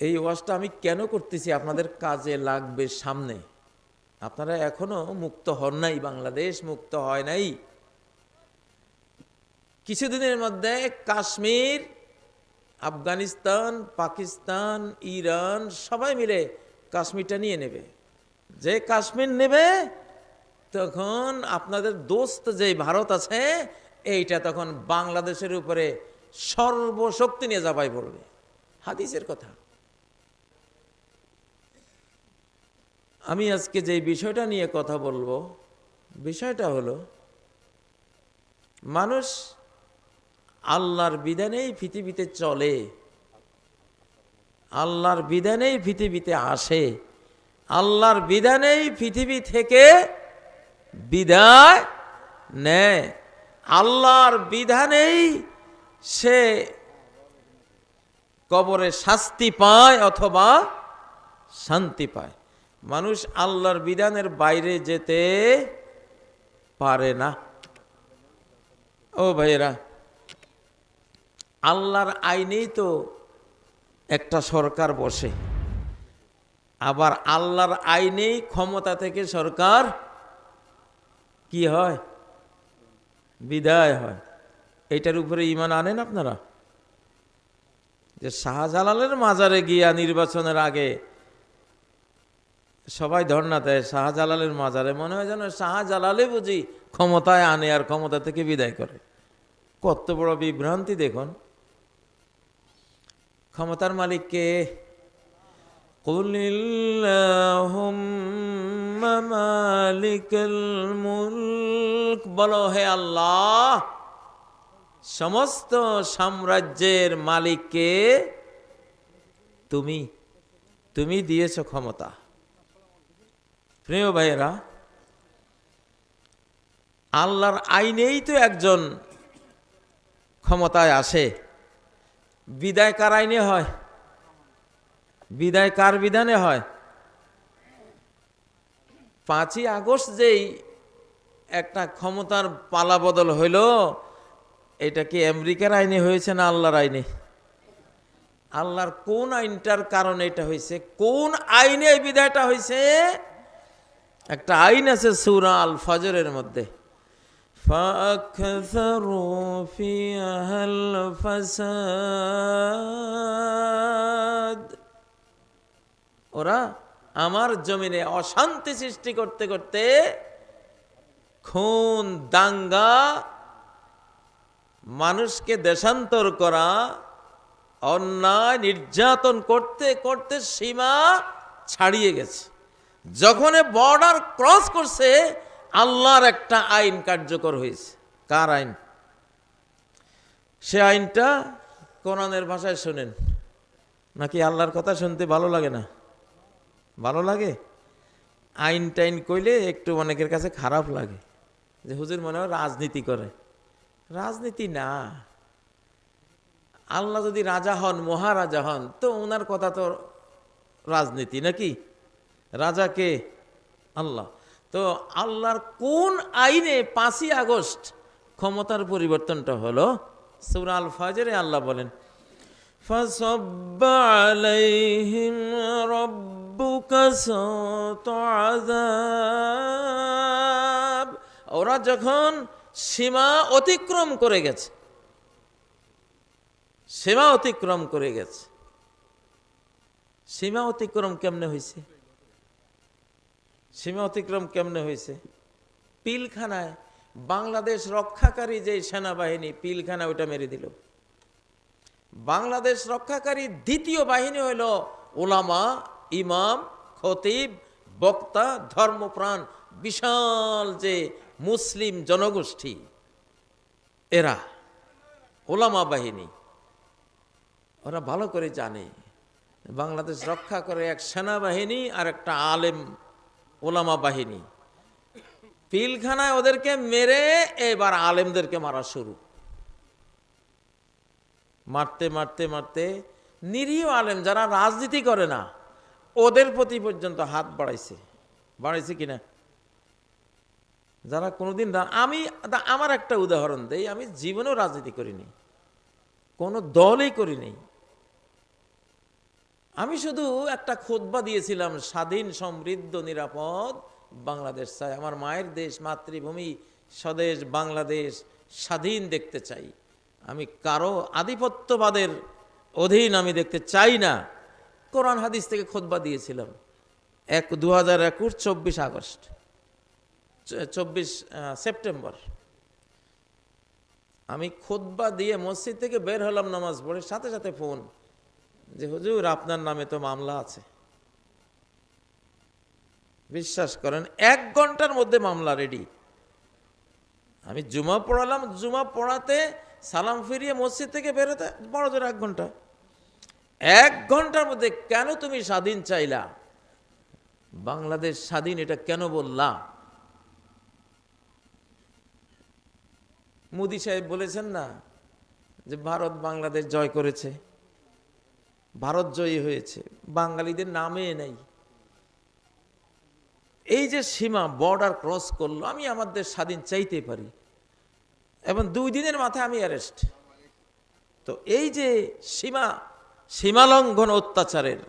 এই ওয়াজটা আমি কেন করতেছি? আপনাদের কাজে লাগবে সামনে। আপনারা এখনও মুক্ত হন নাই, বাংলাদেশ মুক্ত হয় নাই। কিছুদিনের মধ্যে কাশ্মীর, আফগানিস্তান, পাকিস্তান, ইরান, সবাই মিলে কাশ্মীরটা নিয়ে নেবে। যে কাশ্মীর নেবে, তখন আপনাদের দোস্ত যে ভারত আছে, এইটা তখন বাংলাদেশের উপরে সর্বশক্তি নিয়ে যাবাই পড়বে হাদিসের কথা। আমি আজকে যে বিষয়টা নিয়ে কথা বলব, বিষয়টা হলো, মানুষ আল্লাহর বিধানেই পৃথিবীতে চলে, আল্লাহর বিধানেই পৃথিবীতে আসে, আল্লাহর বিধানেই পৃথিবী থেকে বিদায় নেয়। আল্লাহর বিধানেই সে কবরে শাস্তি পায় অথবা শান্তি পায়। মানুষ আল্লাহর বিধানের বাইরে যেতে পারে না। ও ভাইয়েরা, আল্লাহর আইনেই তো একটা সরকার বসে, আবার আল্লাহর আইনেই ক্ষমতা থেকে সরকার কি হয়? বিদায় হয়। এটার উপরে ইমান আনেন আপনারা? যে শাহজালালের মাজারে গিয়া নির্বাচনের আগে সবাই ধর্ণা দেয় শাহজালালের মাজারে, মনে হয় যেন শাহজালালে বুঝি ক্ষমতায় আনে আর ক্ষমতা থেকে বিদায় করে। কত বড় বিভ্রান্তি দেখুন। ক্ষমতার মালিককে মুলক। বলো হে আল্লাহ, সমস্ত সাম্রাজ্যের মালিককে তুমি তুমি দিয়েছ ক্ষমতা। প্রিয় ভাইয়েরা, আল্লাহর আইনেই তো একজন ক্ষমতায় আসে। বিদায় কার আইনে হয়? বিদায় কার বিধানে হয়? পাঁচই আগস্ট যেই একটা ক্ষমতার পালা বদল হইল, এটা কি আমেরিকার আইনে হয়েছে না আল্লাহর আইনে? আল্লাহর কোন আইনটার কারণে এটা হয়েছে কোন আইনে এই বিদায়টা হয়েছে একটা আইন আছে সুরা আল ফজরের মধ্যে فأكثروا فيها الفساد ওরা আমার জমিনে অশান্তি সৃষ্টি করতে করতে খুন দাঙ্গা মানুষকে দেশান্তর করা অন্যায় নির্যাতন করতে করতে সীমা ছাড়িয়ে গেছে যখন বর্ডার ক্রস করছে, আল্লাহর একটা আইন কার্যকর হয়েছে। কার আইন? সে আইনটা কোরআনের ভাষায় শোনেন। নাকি আল্লাহর কথা শুনতে ভালো লাগে না? ভালো লাগে? আইন টাইন কইলে একটু অনেকের কাছে খারাপ লাগে। যে হুজুর মনে হয় রাজনীতি করে। রাজনীতি না। আল্লাহ যদি রাজা হন, মহারাজা হন, তো ওনার কথা তো রাজনীতি নাকি? রাজা কে আল্লাহ তো আল্লাহর কোন আইনে পাঁচই আগস্ট ক্ষমতার পরিবর্তনটা হলো সুরা আল ফাজরে আল্লাহ বলেন فصب عليهم ربك سوط عذاب ওরা যখন সীমা অতিক্রম করে গেছে সীমা অতিক্রম করে গেছে সীমা অতিক্রম কেমনে হয়েছে সীমা অতিক্রম কেমনে হয়েছে? পিলখানায় বাংলাদেশ রক্ষাকারী যে সেনাবাহিনী পিলখানা ওটা মেরে দিল। বাংলাদেশ রক্ষাকারী দ্বিতীয় বাহিনী হইল ওলামা, ইমাম, খতিব, বক্তা, ধর্মপ্রাণ, বিশাল যে মুসলিম জনগোষ্ঠী। এরা ওলামা বাহিনী। ওরা ভালো করে জানে, বাংলাদেশ রক্ষা করে এক সেনাবাহিনী আর একটা আলেম ওলামা বাহিনী। পিলখানায় ওদেরকে মেরে এবার আলেমদেরকে মারা শুরু। মারতে মারতে মারতে নিরীহ আলেম যারা রাজনীতি করে না, ওদের প্রতি পর্যন্ত হাত বাড়াইছে। বাড়াইছে কিনা? যারা কোনোদিন আমি আমার একটা উদাহরণ দেই, আমি জীবনেও রাজনীতি করিনি। কোনো দলই করিনি। আমি শুধু একটা খোদবা দিয়েছিলাম, স্বাধীন, সমৃদ্ধ, নিরাপদ বাংলাদেশ চাই। আমার মায়ের দেশ, মাতৃভূমি, স্বদেশ, বাংলাদেশ স্বাধীন দেখতে চাই। আমি কারও আধিপত্যবাদের অধীন আমি দেখতে চাই না। কোরআন হাদিস থেকে খোদবা দিয়েছিলাম। এক দু হাজার একুশ, চব্বিশ আগস্ট চব্বিশ সেপ্টেম্বর। আমি খোদবা দিয়ে মসজিদ থেকে বের হলাম নামাজ পড়ে, সাথে সাথে ফোন। যে, হুজুর, আপনার নামে তো মামলা আছে। বিশ্বাস করেন, এক ঘণ্টার মধ্যে মামলা রেডি আমি জুমা পড়ালাম, জুমা পড়াতে সালাম ফিরিয়ে মসজিদ থেকে বেরোতে বড় জোর এক ঘণ্টা। এক ঘণ্টার মধ্যে কেন তুমি স্বাধীন চাইলা? বাংলাদেশ স্বাধীন, এটা কেন বললা? মোদি সাহেব বলেছেন না যে, ভারত বাংলাদেশ জয় করেছে। ভারত জয়ী হয়েছে, বাঙালিদের নামে নেই। এই যে সীমা বর্ডার ক্রস করল, আমি আমাদের স্বাধীন চাইতে পারি। এবং দুই দিনের মাথায় আমি অ্যারেস্ট তো এই যে সীমা, সীমালঙ্ঘন অত্যাচারের,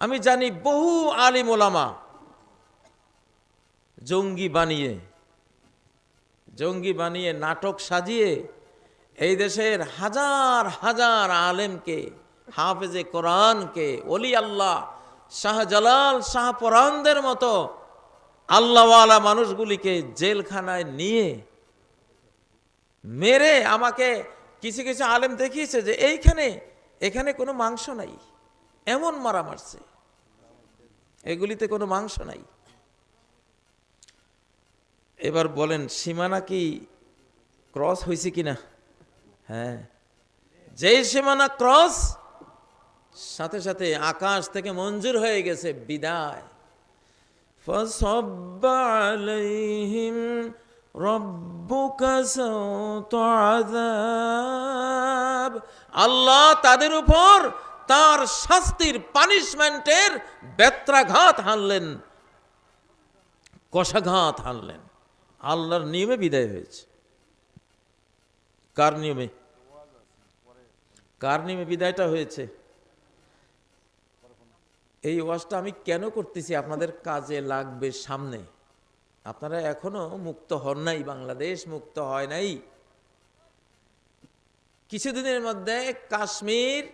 আমি জানি বহু আলিম ওলামা জঙ্গি বানিয়ে জঙ্গি বানিয়ে নাটক সাজিয়ে এই দেশের হাজার হাজার আলেমকে হাফেজে কোরআনকে অলি আল্লাহ শাহজালাল শাহপরানদের মতো আল্লাহওয়ালা মানুষগুলিকে জেলখানায় নিয়ে মেরে আমাকে কিছু কিছু আলেম দেখিয়েছে যে এইখানে, এখানে কোনো মাংস নাই, এমন মারা মারছে। এগুলিতে কোনো মাংস নাই। এবার বলেন, সীমানা কি ক্রস হয়েছে কিনা? হ্যাঁ। যেই সীমানা ক্রস সাথে সাথে আকাশ থেকে মঞ্জুর হয়ে গেছে বিদায়। আল্লাহ তাদের উপর তার শাস্তির পানিশমেন্টের ব্যত্রাঘাত হানলেন, কষাঘাত হানলেন। আল্লাহর নিয়মে বিদায় হয়েছে। কার নিয়মে? কার নিয়মে বিদায়টা হয়েছে? এই ওয়াজটা আমি কেন করতেছি? আপনাদের কাজে লাগবে সামনে। আপনারা এখনও মুক্ত হন নাই, বাংলাদেশ মুক্ত হয় নাই। কিছুদিনের মধ্যে কাশ্মীর,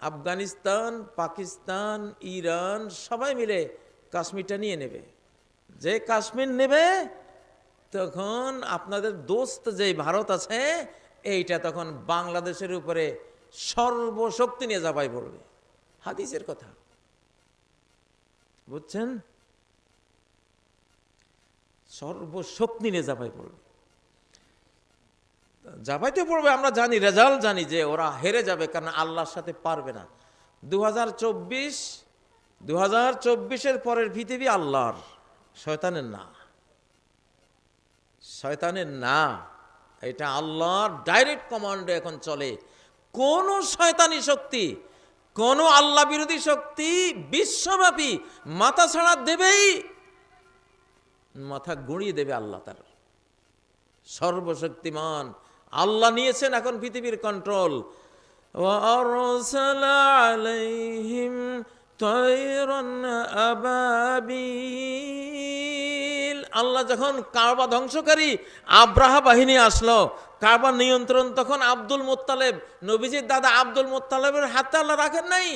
আফগানিস্তান, পাকিস্তান, ইরান সবাই মিলে কাশ্মীরটা নিয়ে নেবে। যে কাশ্মীর নেবে, তখন আপনাদের দোস্ত যে ভারত আছে, এইটা তখন বাংলাদেশের উপরে সর্বশক্তি নিয়ে যাবাই পড়বে। হাদিসের কথা। বুঝছেন? সর্বশক্তি নিয়ে জাপাই পড়বে। জাপাইতে পড়বে, আমরা জানি, রেজাল্ট জানি যে ওরা হেরে যাবে, কারণ আল্লাহর সাথে পারবে না। দু হাজার চব্বিশ দু চব্বিশের পরের পৃথিবী আল্লাহর, শয়তানের না। শয়তানের না, এটা আল্লাহর ডাইরেক্ট কমান্ডে এখন চলে। কোন শয়তানি শক্তি কোনো আল্লাহ বিরোধী শক্তি বিশ্বব্যাপী মাথা ছাড়া দেবেই, মাথা গুঁড়িয়ে দেবে আল্লাহ তার। সর্বশক্তিমান। আল্লাহ নিয়েছেন এখন পৃথিবীর কন্ট্রোল আল্লাহ যখন কারবা ধ্বংসকারী আব্রাহা বাহিনী আসলো কারবা নিয়ন্ত্রণ তখন আব্দুল মোত্তালেব। নবীজির দাদা আব্দুল মোত্তালেবের হাতে আল্লাহ রাখেন নাই।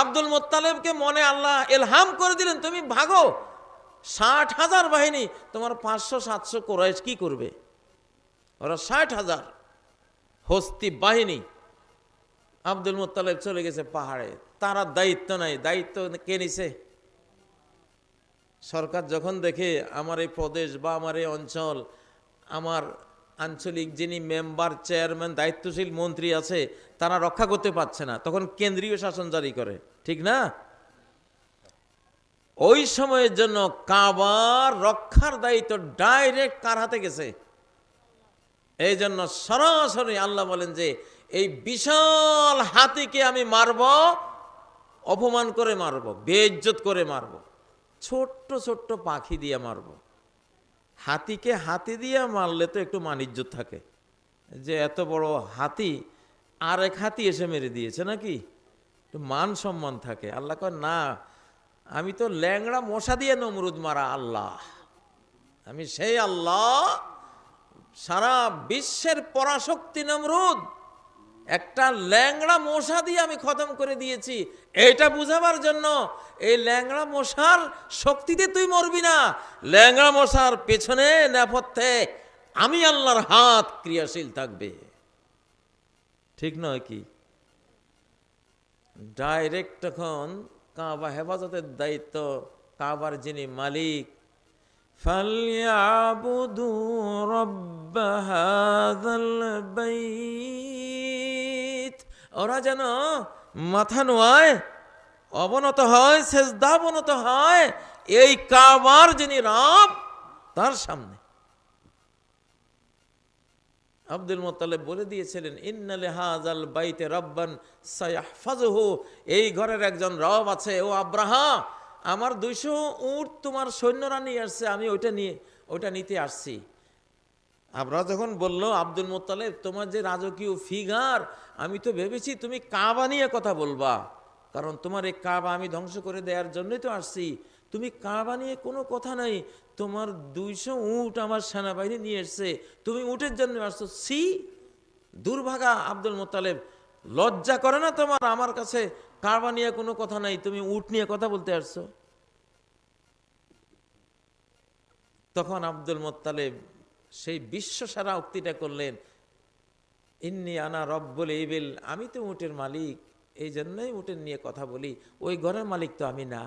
আব্দুল মোত্তালেবকে মনে আল্লাহ এলহাম করে দিলেন, তুমি ভাগো। ষাট হাজার বাহিনী, তোমার পাঁচশো, সাতশো কোরাইশ কি করবে? ওরা ষাট হাজার হস্তি বাহিনী আব্দুল মোত্তালেব চলে গেছে পাহাড়ে। তারা দায়িত্ব নাই। দায়িত্ব কে নিছে? সরকার যখন দেখে, আমার এই প্রদেশ বা আমার এই অঞ্চল, আমার আঞ্চলিক যিনি মেম্বার, চেয়ারম্যান, দায়িত্বশীল মন্ত্রী আছে, তারা রক্ষা করতে পারছে না। তখন কেন্দ্রীয় শাসন জারি করে। ঠিক না? ওই সময়ের জন্য কাবার রক্ষার দায়িত্ব ডাইরেক্ট কার হাতে গেছে? এই জন্য সরাসরি আল্লাহ বলেন যে, এই বিশাল হাতিকে আমি মারব, অপমান করে মারব, বেইজ্জত করে মারব, ছোট্ট ছোট্ট পাখি দিয়ে মারব। হাতিকে হাতি দিয়ে মারলে তো একটু মানিজ্য থাকে। যে এত বড় হাতি, আর এক হাতি এসে মেরে দিয়েছে নাকি? একটু মান সম্মান থাকে। আল্লাহ কয়, না, আমি তো ল্যাংড়া মশা দিয়ে নমরুদ মারা আল্লাহ। আমি সেই আল্লাহ, সারা বিশ্বের পরাশক্তি নমরুদ। একটা ল্যাংড়া মশা দিয়ে আমি খতম করে দিয়েছি। এটা বুঝাবার জন্য এই ল্যাংড়া মশার শক্তিতে তুই মরবি না। ল্যাংড়া মশার পেছনে নেপথ্যে আমি আল্লাহর হাত ক্রিয়াশীল থাকবে। ঠিক নয় কি? ডাইরেক্ট তখন কাবা হেফাজতের দায়িত্ব, কাবার যিনি মালিক فليعبدوا رب هذا البيت ওরা যেন মাথা নোয়ায় অবনত হয় সেজদা অবনত হয় এই কাবার যিনি রব তার সামনে আব্দুল মোত্তালেব বলে দিয়েছিলেন ইন্নালে হাজাল বাইতে রব্বান সায়াহফাজহু এই ঘরের একজন রব আছে ও আব্রাহা আমার দুইশো উট তোমার সৈন্যরা নিয়ে আসছে, আমি ওইটা নিয়ে, ওইটা নিতে আসছি। আমরা যখন বলল, আব্দুল মোত্তালেব, তোমার যে রাজকীয় ফিগার, আমি তো ভেবেছি তুমি কাবা নিয়ে কথা বলবা। কারণ তোমার এই কাবা আমি ধ্বংস করে দেওয়ার জন্যই তো আসছি। তুমি কাবা নিয়ে কোনো কথা নাই। তোমার দুইশো উট আমার সেনাবাহিনী নিয়ে এসছে। তুমি উটের জন্য আসছো। সি দুর্ভাগা আব্দুল মোত্তালেব, লজ্জা করে না তোমার আমার কাছে কাবা নিয়ে কোনো কথা নাই, তুমি উট নিয়ে কথা বলতে আসছো। তখন আব্দুল মোত্তালেব সেই বিশ্ব সারা উক্তিটা করলেন, ইন্নি আনা রব্বুল ইবিল, আমি তো উটের মালিক, এই জন্যই উটের নিয়ে কথা বলি, ওই ঘরের মালিক তো আমি না।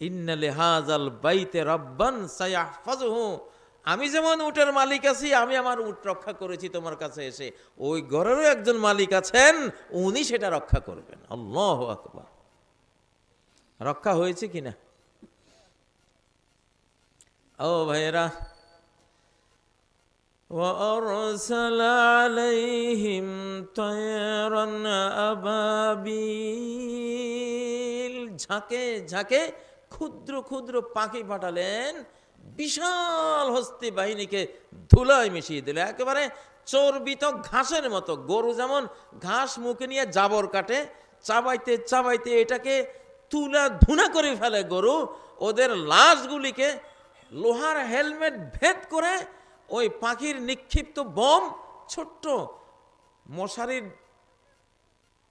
ইন্নালে হাজাল বাইতে রব্বান সায়াহফাজহু আমি যেমন উটের মালিক আছি আমি আমার উট রক্ষা করেছি তোমার কাছে এসে ওই ঘরেরও একজন মালিক আছেন উনি সেটা রক্ষা করবেন আল্লাহ আকবার রক্ষা হয়েছে কিনা ও ভাইয়েরা وأرسل عليهم طيرا أبابيل ঝাঁকে ঝাঁকে ক্ষুদ্র ক্ষুদ্র পাখি পাঠালেন বিশাল হস্তি বাহিনীকে ধুলায় মিশিয়ে দিল। একেবারে চর্বিত ঘাসের মতো। গরু যেমন ঘাস মুখে নিয়ে জাবর কাটে, চাবাইতে চাবাইতে এটাকে তুলা ধুনা করে ফেলে গরু। ওদের লাশগুলিকে লোহার হেলমেট ভেদ করে ওই পাখির নিক্ষিপ্ত বম ছোট্ট মশারির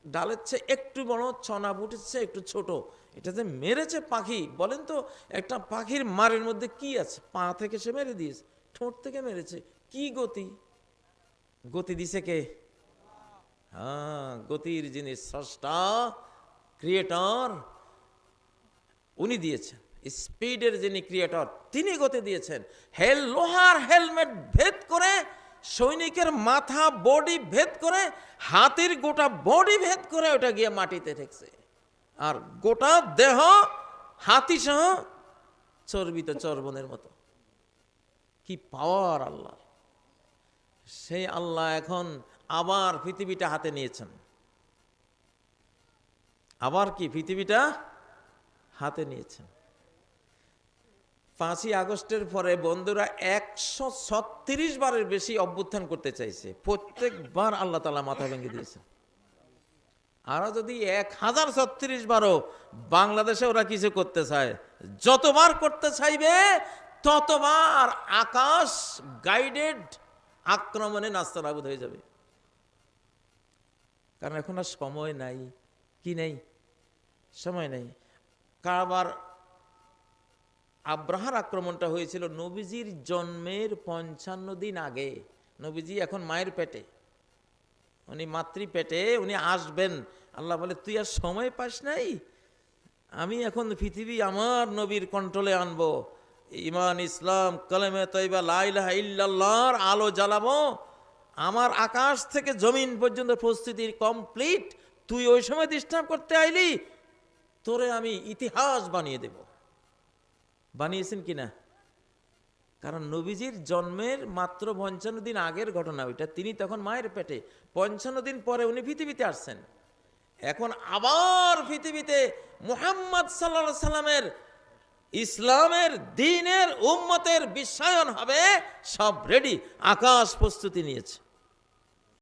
ডালের চেয়ে একটু বড়, ছনা চেয়ে একটু ছোট এটা যে মেরেছে পাখি। বলেন তো, একটা পাখির মারের মধ্যে কি আছে? পা থেকে সে মেরে দিয়েছে, ঠোঁট থেকে মেরেছে, কি গতি? গতি দিছে কে? হ্যাঁ গতির যিনি স্রষ্টা ক্রিয়েটর উনি দিয়েছেন। স্পিডের যিনি ক্রিয়েটর তিনি গতি দিয়েছেন। হেল, লোহার হেলমেট ভেদ করে, সৈনিকের মাথা বডি ভেদ করে, হাতির গোটা বডি ভেদ করে ওটা গিয়ে মাটিতে ঠেকছে। আর গোটা দেহ হাতি সহ চর্বিত চর্বনের মতো। কি পাওয়ার আল্লাহ সেই আল্লাহ এখন আবার পৃথিবীটা হাতে নিয়েছেন। আবার কি পৃথিবীটা হাতে নিয়েছেন। পাঁচই আগস্টের পরে বন্ধুরা একশো ছত্রিশ বারের বেশি অভ্যুত্থান করতে চাইছে। প্রত্যেকবার আল্লাহ তালা মাথা ভেঙে দিয়েছে আরও যদি এক হাজার ছত্রিশ বারো বাংলাদেশে ওরা কিছু করতে চায়, যতবার করতে চাইবে, ততবার আকাশ গাইডেড আক্রমণে নাস্তানাবুদ হয়ে যাবে। কারণ এখন আর সময় নাই। কি নেই? সময় নেই। কারবার আব্রাহার আক্রমণটা হয়েছিল নবীজির জন্মের পঞ্চান্ন দিন আগে। নবীজি এখন মায়ের পেটে। উনি মাতৃ পেটে উনি আসবেন। আল্লাহ বলে, তুই আর সময় পাস নাই? আমি এখন পৃথিবী আমার নবীর কন্ট্রোলে আনব। ইমান ইসলাম, কলেমে তৈবা লাইলাহা ইল্লাল্লাহর আলো জ্বালাবো। আমার আকাশ থেকে জমিন পর্যন্ত প্রস্তুতির কমপ্লিট। তুই ওই সময় ডিস্টার্ব করতে আইলি, তোরে আমি ইতিহাস বানিয়ে দেব। বানিয়েছেন কিনা? কারণ নবীজির জন্মের মাত্র পঞ্চান্ন দিন আগের ঘটনা ওইটা। তিনি তখন মায়ের পেটে, পঞ্চান্ন দিন পরে উনি পৃথিবীতে আসছেন। এখন আবার পৃথিবীতে মুহাম্মদ সাল্লা সাল্লামের ইসলামের দিনের উম্মতের বিশ্বায়ন হবে, সব রেডি আকাশ প্রস্তুতি নিয়েছে।